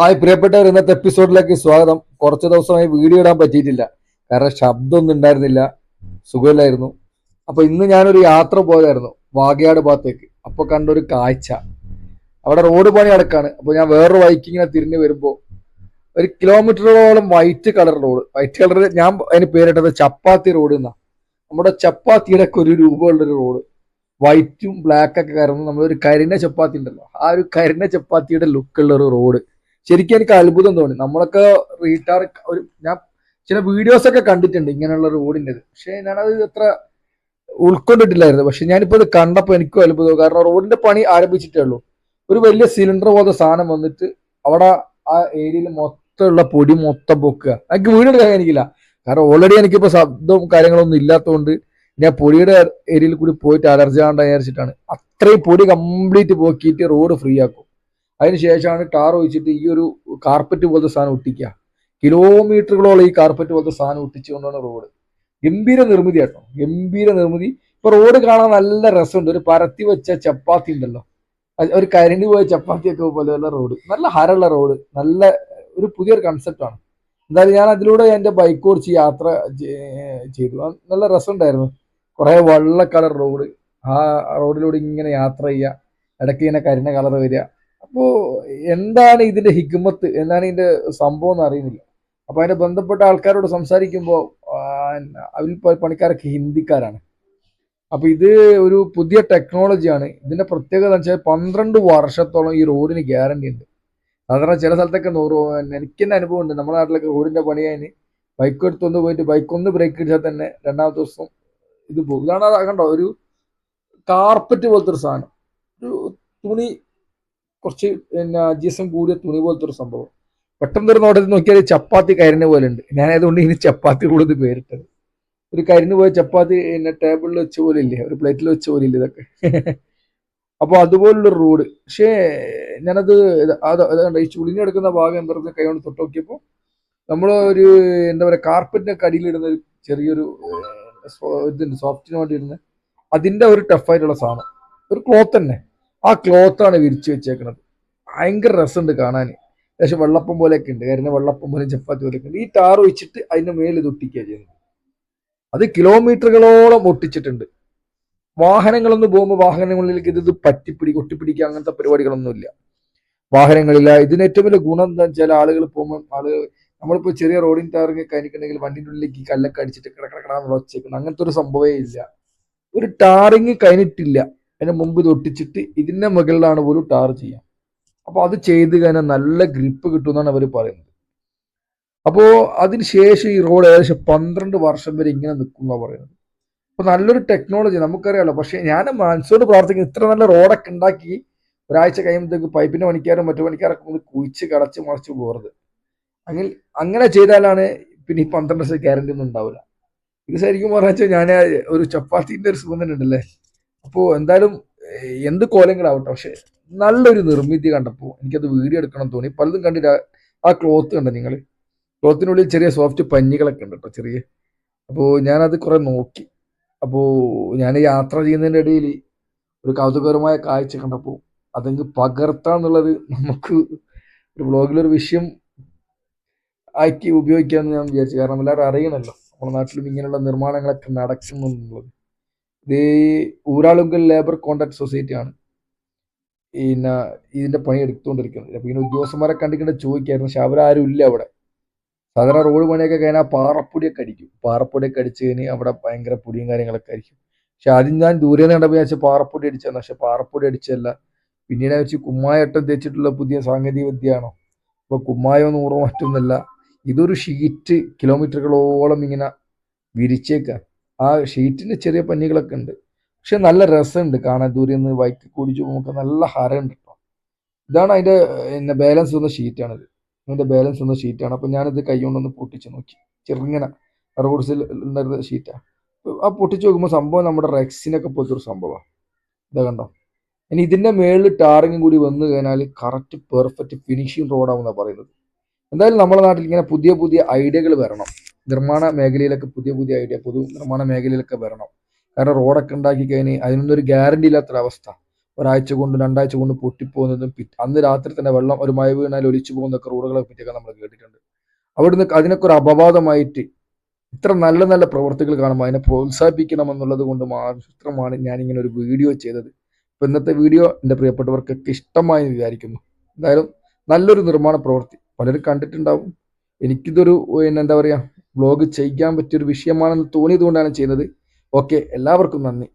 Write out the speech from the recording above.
Hi പ്രിയപ്പെട്ടവർ ഇന്നത്തെ എപ്പിസോഡിലേക്ക് സ്വാഗതം. കുറച്ച് ദിവസമായി വീഡിയോ ഇടാൻ പറ്റിയിട്ടില്ല. കാരണം ശബ്ദമൊന്നും ഉണ്ടായിരുന്നില്ല. സുഖമില്ലായിരുന്നു. അപ്പൊ ഇന്ന് ഞാനൊരു യാത്ര പോയതായിരുന്നു വാഗയാട് ഭാഗത്തേക്ക്. അപ്പൊ കണ്ടൊരു കാഴ്ച. അവിടെ റോഡ് പണി അടക്കാണ് അപ്പൊ ഞാൻ വേറൊരു വഴിക്ക് ഇങ്ങനെ തിരിഞ്ഞു വരുമ്പോ ഒരു കിലോമീറ്ററോളം white colour road. White colour ഞാൻ അതിന് പേരിട്ടത് ചപ്പാത്തി റോഡ് എന്നാണ് നമ്മുടെ ചപ്പാത്തിയുടെ ഒക്കെ ഒരു രൂപമുള്ള ഒരു റോഡ്. വൈറ്റും ബ്ലാക്കൊക്കെ കയറുന്ന നമ്മളൊരു കരിഞ്ഞ ചപ്പാത്തി ഉണ്ടല്ലോ. ആ ഒരു കരിഞ്ഞ ചപ്പാത്തിയുടെ ലുക്കുള്ള ഒരു റോഡ്. ശരിക്കും എനിക്ക് അത്ഭുതം തോന്നി. നമ്മളൊക്കെ റീടാർ ഒരു ഞാൻ ചില വീഡിയോസ് ഒക്കെ കണ്ടിട്ടുണ്ട് ഇങ്ങനെയുള്ള റോഡിന്റെത് പക്ഷെ ഞാനത് അത്ര ഉൾക്കൊണ്ടിട്ടില്ലായിരുന്നു. പക്ഷെ ഞാനിപ്പോൾ ഇത് കണ്ടപ്പോൾ എനിക്കും അത്ഭുതം. കാരണം റോഡിന്റെ പണി ആരംഭിച്ചിട്ടേ ഉള്ളൂ. ഒരു വലിയ സിലിണ്ടർ പോലത്തെ സാധനം വന്നിട്ട് അവിടെ ആ ഏരിയയിൽ മൊത്തമുള്ള പൊടി മൊത്തം പൊക്കുക. എനിക്ക് വീടെടുക്കാൻ എനിക്കില്ല കാരണം ഓൾറെഡി എനിക്കിപ്പോൾ ശബ്ദവും കാര്യങ്ങളൊന്നും ഇല്ലാത്തതുകൊണ്ട് ഞാൻ പൊടിയുടെ ഏരിയയിൽ കൂടി പോയിട്ട് അലർജി ആണ്ട് വിചാരിച്ചിട്ടാണ്. അത്രയും പൊടി കംപ്ലീറ്റ് പോക്കിയിട്ട് റോഡ് ഫ്രീ ആക്കും. അതിന് ശേഷമാണ് ടാർ ഒഴിച്ചിട്ട് ഈ ഒരു കാർപ്പറ്റ് പോലത്തെ സാധനം ഒട്ടിക്കുക. കിലോമീറ്ററുകളോളം ഈ കാർപ്പറ്റ് പോലത്തെ സാധനം ഒട്ടിച്ചുകൊണ്ടാണ് റോഡ് ഗംഭീര നിർമ്മിതി കേട്ടോ ഗംഭീര നിർമ്മിതി. ഇപ്പൊ റോഡ് കാണാൻ നല്ല രസമുണ്ട്. ഒരു പരത്തി വെച്ച ചപ്പാത്തി ഉണ്ടല്ലോ. ഒരു കരിഞ്ഞു പോയ ചപ്പാത്തി ഒക്കെ പോലെയുള്ള റോഡ് നല്ല ഹരമുള്ള റോഡ് നല്ല ഒരു പുതിയൊരു കൺസെപ്റ്റാണ് എന്തായാലും ഞാൻ അതിലൂടെ എന്റെ ബൈക്ക് ഓടിച്ച് യാത്ര ചെയ്തു. നല്ല രസമുണ്ടായിരുന്നു. കുറേ വെള്ള കളർ റോഡ് ആ റോഡിലൂടെ ഇങ്ങനെ യാത്ര ചെയ്യുക. ഇടയ്ക്ക് ഇങ്ങനെ കരിഞ്ഞ കളർ വരിക. അപ്പോൾ എന്താണ് ഇതിന്റെ ഹിഗ്മത്ത്? എന്താണ് ഇതിന്റെ സംഭവം എന്ന് അറിയുന്നില്ല. അപ്പൊ അതിന്റെ ബന്ധപ്പെട്ട ആൾക്കാരോട് സംസാരിക്കുമ്പോൾ അതിൽ പണിക്കാരൊക്കെ ഹിന്ദിക്കാരാണ്. അപ്പൊ ഇത് ഒരു പുതിയ ടെക്നോളജിയാണ് ഇതിന്റെ പ്രത്യേകത എന്ന് വെച്ചാൽ പന്ത്രണ്ട് വർഷത്തോളം ഈ റോഡിന് ഗ്യാരണ്ടി ഉണ്ട്. സാധാരണ ചില സ്ഥലത്തൊക്കെ നൂറ് എനിക്ക് തന്നെ അനുഭവം ഉണ്ട്. നമ്മുടെ നാട്ടിലൊക്കെ റോഡിന്റെ പണിയായി ബൈക്ക് എടുത്തൊന്ന് പോയിട്ട് ബൈക്ക് ഒന്ന് ബ്രേക്ക് ഇടിച്ചാൽ തന്നെ രണ്ടാമത്തെ ദിവസം ഇത് പോകും. ഇതാണ് കണ്ടോ? ഒരു കാർപ്പറ്റ് പോലത്തെ ഒരു സാധനം. ഒരു തുണി കുറച്ച് പിന്നെ ജി എസ് എം കൂടിയ തുണി പോലത്തെ ഒരു സംഭവം. പെട്ടെന്ന് ഒരു നോട്ടത്തിൽ നോക്കിയാൽ ചപ്പാത്തി കരിഞ്ഞ പോലെ ഉണ്ട്. ഞാൻ അതുകൊണ്ട് ഇനി ചപ്പാത്തി കൂടുതൽ പേരിട്ടത്. ഒരു കരിഞ്ഞു പോയ ചപ്പാത്തി പിന്നെ ടേബിളിൽ വെച്ച പോലെ ഇല്ലേ? ഒരു പ്ലേറ്റിൽ വെച്ച പോലെ ഇല്ല ഇതൊക്കെ? അപ്പോൾ അതുപോലുള്ള റോഡ്. പക്ഷേ ഞാനത് അത് അതുകൊണ്ട് കണ്ടോ? ഈ ചുളിഞ്ഞെടുക്കുന്ന ഭാഗം എന്താ പറയുക തൊട്ട് നോക്കിയപ്പോൾ നമ്മൾ ഒരു എന്താ പറയുക കാർപ്പറ്റിന്റെ കടിയിലിടുന്ന ഒരു ചെറിയൊരു ഇതുണ്ട് സോഫ്റ്റിന് വേണ്ടി ഇടുന്ന അതിന്റെ ഒരു ടഫായിട്ടുള്ള സാധനം. ഒരു ക്ലോത്ത് തന്നെ. ആ ക്ലോത്താണ് വിരിച്ചു വെച്ചേക്കുന്നത് ഭയങ്കര രസമുണ്ട് കാണാൻ. ഏകദേശം വെള്ളപ്പം പോലെയൊക്കെ ഉണ്ട്. കാരണം വെള്ളപ്പം പോലെ ചപ്പാത്തി പോലെയൊക്കെ ഉണ്ട്. ഈ ടാർ വെച്ചിട്ട് അതിന് മേലിൽ ഒട്ടിക്കുക ചെയ്യുന്നത്. അത് കിലോമീറ്ററുകളോളം ഒട്ടിച്ചിട്ടുണ്ട്. വാഹനങ്ങളൊന്നും പോകുമ്പോൾ വാഹനങ്ങളിലേക്ക് ഇത് പറ്റിപ്പിടി ഒട്ടിപ്പിടിക്കുക അങ്ങനത്തെ പരിപാടികളൊന്നുമില്ല. വാഹനങ്ങളില്ല ഇതിന് ഏറ്റവും വലിയ ഗുണം എന്താ വെച്ചാൽ ആളുകൾ പോകുമ്പോൾ ആളുകൾ നമ്മളിപ്പോൾ ചെറിയ റോഡിൻ ടാറിങ് കഴിഞ്ഞിട്ടുണ്ടെങ്കിൽ വണ്ടിന്റെ ഉള്ളിലേക്ക് കല്ലൊക്കെ അടിച്ചിട്ട് കിടക്കിടക്കിടാന്നുള്ള ഒച്ചേക്കുന്നത് അങ്ങനത്തെ ഒരു സംഭവമേ ഇല്ല. ഒരു ടാറിങ് കഴിഞ്ഞിട്ടില്ല. അതിന് മുമ്പ് ഇത് ഒട്ടിച്ചിട്ട് ഇതിന്റെ മുകളിലാണ് പോലും ടാർ ചെയ്യാം. അപ്പോൾ അത് ചെയ്ത് കഴിഞ്ഞാൽ നല്ല ഗ്രിപ്പ് കിട്ടുമെന്നാണ് അവർ പറയുന്നത്. അപ്പോൾ അതിന് ശേഷം ഈ റോഡ് ഏകദേശം പന്ത്രണ്ട് വർഷം വരെ ഇങ്ങനെ നിൽക്കും എന്നാണ് പറയുന്നത്. അപ്പോൾ നല്ലൊരു ടെക്നോളജി നമുക്കറിയാമല്ലോ പക്ഷേ ഞാൻ മനസ്സോട് പ്രാർത്ഥിക്കുന്നു ഇത്ര നല്ല റോഡൊക്കെ ഉണ്ടാക്കി ഒരാഴ്ച കഴിയുമ്പോഴത്തേക്ക് പൈപ്പിന്റെ പണിക്കാരും മറ്റു പണിക്കാരൊക്കെ ഒന്ന് കുഴിച്ച് കടച്ച് മറിച്ച് പോകരുത്. അങ്ങനെ അങ്ങനെ ചെയ്താലാണ് പിന്നെ ഈ പന്ത്രണ്ട് ദിവസം ഗ്യാരണ്ടി ഒന്നും ഉണ്ടാവില്ല. ഇത് ശരിക്കും പറഞ്ഞാൽ ഞാൻ ഒരു ചപ്പാത്തിന്റെ ഒരു ഉണ്ടല്ലേ? അപ്പോൾ എന്തായാലും എന്ത് കോലങ്ങളാവട്ടെ പക്ഷെ നല്ലൊരു നിർമ്മിതി കണ്ടപ്പോൾ എനിക്കത് വീഡിയോ എടുക്കണം തോന്നി. പലതും കണ്ടിട്ട് ആ- ക്ലോത്ത് കണ്ടോ നിങ്ങൾ ക്ലോത്തിനുള്ളിൽ ചെറിയ സോഫ്റ്റ് പഞ്ഞികളൊക്കെ ഉണ്ട് കേട്ടോ ചെറിയ. അപ്പോൾ ഞാനത് കുറേ നോക്കി. അപ്പോൾ ഞാൻ യാത്ര ചെയ്യുന്നതിന്റെ ഇടയിൽ ഒരു കൗതുകകരമായ കാഴ്ച കണ്ടപ്പോൾ അതെങ്കിൽ പകർത്താന്നുള്ളത് നമുക്ക് ഒരു ബ്ലോഗിലൊരു വിഷയം ആക്കി ഉപയോഗിക്കാമെന്ന് ഞാൻ വിചാരിച്ചു. കാരണം എല്ലാവരും അറിയണമല്ലോ നമ്മുടെ നാട്ടിലും ഇങ്ങനെയുള്ള നിർമ്മാണങ്ങളൊക്കെ നടക്കുന്നു എന്നുള്ളത് ഇത് ഊരാളുങ്കൽ ലേബർ കോൺട്രാക്ട് സൊസൈറ്റി ആണ്. പിന്നെ ഇതിന്റെ പണി എടുത്തുകൊണ്ടിരിക്കുന്നത്. ഇങ്ങനെ ഉദ്യോഗസ്ഥന്മാരെ കണ്ടിട്ട് ചോദിക്കായിരുന്നു. പക്ഷെ അവരാരും ഇല്ല അവിടെ. സാധാരണ റോഡ് പണിയൊക്കെ കഴിഞ്ഞാൽ പാറപ്പൊടിയൊക്കെ അടിക്കും. പാറപ്പൊടിയൊക്കെ അടിച്ച് കഴിഞ്ഞാൽ അവിടെ ഭയങ്കര പൊടിയും കാര്യങ്ങളൊക്കെ ആയിരിക്കും. പക്ഷെ ആദ്യം ഞാൻ ദൂരെ നിന്ന് കണ്ടപ്പോൾ വെച്ചാൽ പാറപ്പൊടി അടിച്ചതാണ് പക്ഷെ പാറപ്പൊടി അടിച്ചല്ല പിന്നീട് വെച്ച് കുമ്മായട്ടം തേച്ചിട്ടുള്ള പുതിയ സാങ്കേതിക വിദ്യയാണോ? അപ്പൊ കുമ്മായോ നൂറോ മറ്റൊന്നല്ല. ഇതൊരു ഷീറ്റ് കിലോമീറ്ററുകളോളം ഇങ്ങനെ വിരിച്ചേക്കാം. ആ ഷീറ്റിൽ ചെറിയ പഞ്ഞികളൊക്കെ ഉണ്ട്. പക്ഷെ നല്ല രസമുണ്ട് കാണാൻ. ദൂരെ നിന്ന് ബൈക്ക് കുടിച്ചു പോകുമ്പോൾ നല്ല ഹരമുണ്ട് കേട്ടോ ഇതാണ് അതിന്റെ പിന്നെ ബാലൻസ് വന്ന ഷീറ്റാണിത് അതിന്റെ ബാലൻസ് വന്ന ഷീറ്റാണ് അപ്പോൾ ഞാനിത് കൈ കൊണ്ടൊന്ന് പൊട്ടിച്ച് നോക്കി. ചെറുങ്ങനെ റോഡ്സിൽ ഉണ്ടായിരുന്ന ഷീറ്റാണ് ആ പൊട്ടിച്ച് നോക്കുമ്പോൾ സംഭവം നമ്മുടെ റെക്സിനൊക്കെ പോലത്തെ ഒരു സംഭവമാണ് ഇതാ കണ്ടോ? ഇനി ഇതിന്റെ മേളിൽ ടാറിങ്ങും കൂടി വന്നു കഴിഞ്ഞാൽ കറക്റ്റ് പെർഫെക്റ്റ് ഫിനിഷിങ് റോഡാണെന്നാണ് പറയുന്നത്. എന്തായാലും നമ്മുടെ നാട്ടിൽ ഇങ്ങനെ പുതിയ പുതിയ ഐഡിയകൾ വരണം. നിർമ്മാണ മേഖലയിലൊക്കെ പുതിയ പുതിയ ഐഡിയ പൊതു നിർമ്മാണ മേഖലയിലൊക്കെ വരണം. കാരണം റോഡൊക്കെ ഉണ്ടാക്കി കഴിഞ്ഞ് അതിനൊന്നും ഒരു ഗ്യാരണ്ടി ഇല്ലാത്തൊരവസ്ഥ. ഒരാഴ്ച കൊണ്ട് രണ്ടാഴ്ച കൊണ്ട് പൊട്ടിപ്പോകുന്നതും അന്ന് രാത്രി തന്നെ വെള്ളം ഒരു മഴ വീണാൽ ഒലിച്ചു പോകുന്നൊക്കെ റോഡുകളെ പറ്റിയൊക്കെ നമ്മൾ കേട്ടിട്ടുണ്ട്. അവിടുന്ന് അതിനൊക്കെ ഒരു അപവാദമായിട്ട് ഇത്ര നല്ല നല്ല പ്രവർത്തികൾ കാണുമ്പോൾ അതിനെ പ്രോത്സാഹിപ്പിക്കണം എന്നുള്ളത് കൊണ്ട് മാത്രമാണ് ഞാൻ ഇങ്ങനെ ഒരു വീഡിയോ ചെയ്തത്. അപ്പോൾ ഇന്നത്തെ വീഡിയോ എന്റെ പ്രിയപ്പെട്ടവർക്കൊക്കെ ഇഷ്ടമായി വിചാരിക്കുന്നു. എന്തായാലും നല്ലൊരു നിർമ്മാണ പ്രവൃത്തി. പലരും കണ്ടിട്ടുണ്ടാവും. എനിക്കിതൊരു എന്താ പറയുക വ്ലോഗ് ചെയ്യാൻ പറ്റിയൊരു വിഷയമാണെന്ന് തോന്നിയത് കൊണ്ടാണ് ചെയ്യുന്നത്. ഓക്കെ എല്ലാവർക്കും നന്ദി.